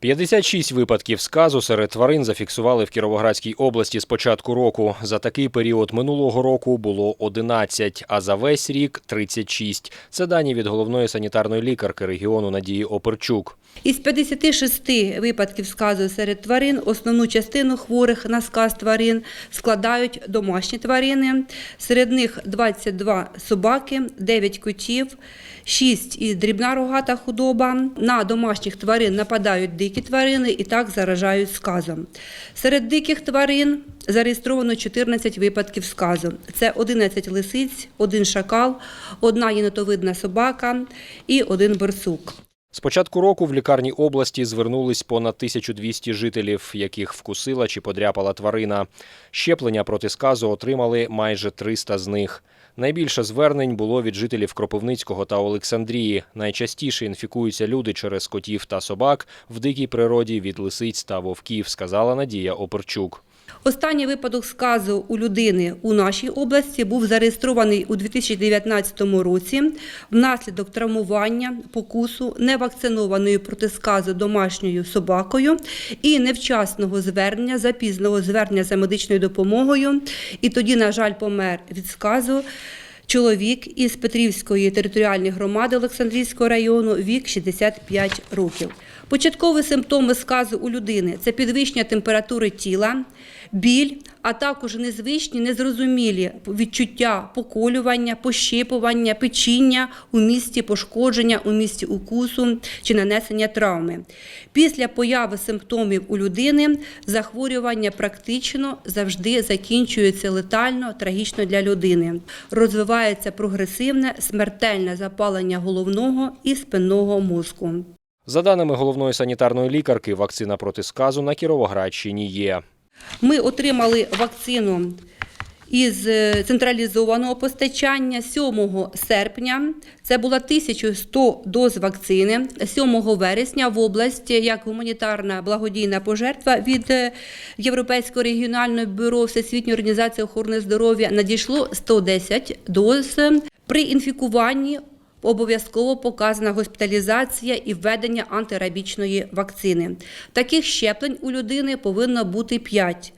56 випадків сказу серед тварин зафіксували в Кіровоградській області з початку року. За такий період минулого року було 11, а за весь рік 36. Це дані від головної санітарної лікарки регіону Надії Оперчук. Із 56 випадків сказу серед тварин основну частину хворих на сказ тварин складають домашні тварини. Серед них 22 собаки, 9 котів, 6 і дрібна рогата худоба. На домашніх тварин нападають дикі тварини і так заражають сказом. Серед диких тварин зареєстровано 14 випадків сказу. Це 11 лисиць, один шакал, одна єнотовидна собака і один борсук. З початку року в лікарні області звернулись понад 1200 жителів, яких вкусила чи подряпала тварина. Щеплення проти сказу отримали майже 300 з них. Найбільше звернень було від жителів Кропивницького та Олександрії. Найчастіше інфікуються люди через котів та собак в дикій природі від лисиць та вовків, сказала Надія Оперчук. Останній випадок сказу у людини у нашій області був зареєстрований у 2019 році внаслідок травмування, покусу невакцинованою проти сказу домашньою собакою і невчасного звернення, запізного звернення за медичною допомогою. І тоді, на жаль, помер від сказу. Чоловік із Петрівської територіальної громади Олександрійського району вік 65 років. Початкові симптоми сказу у людини це підвищення температури тіла, біль, а також незвичні, незрозумілі відчуття поколювання, пощипування, печіння у місці пошкодження, у місці укусу чи нанесення травми. Після появи симптомів у людини захворювання практично завжди закінчується летально, трагічно для людини. Розвивається прогресивне смертельне запалення головного і спинного мозку. За даними головної санітарної лікарки, вакцина проти сказу на Кіровоградщині є. Ми отримали вакцину із е, централізованого постачання 7 серпня. Це було 1100 доз вакцини. 7 вересня в області як гуманітарна благодійна пожертва від е, Європейського регіонального бюро Всесвітньої організації охорони здоров'я надійшло 110 доз. При інфікуванні Обов'язково показана госпіталізація і введення антирабічної вакцини. Таких щеплень у людини повинно бути 5.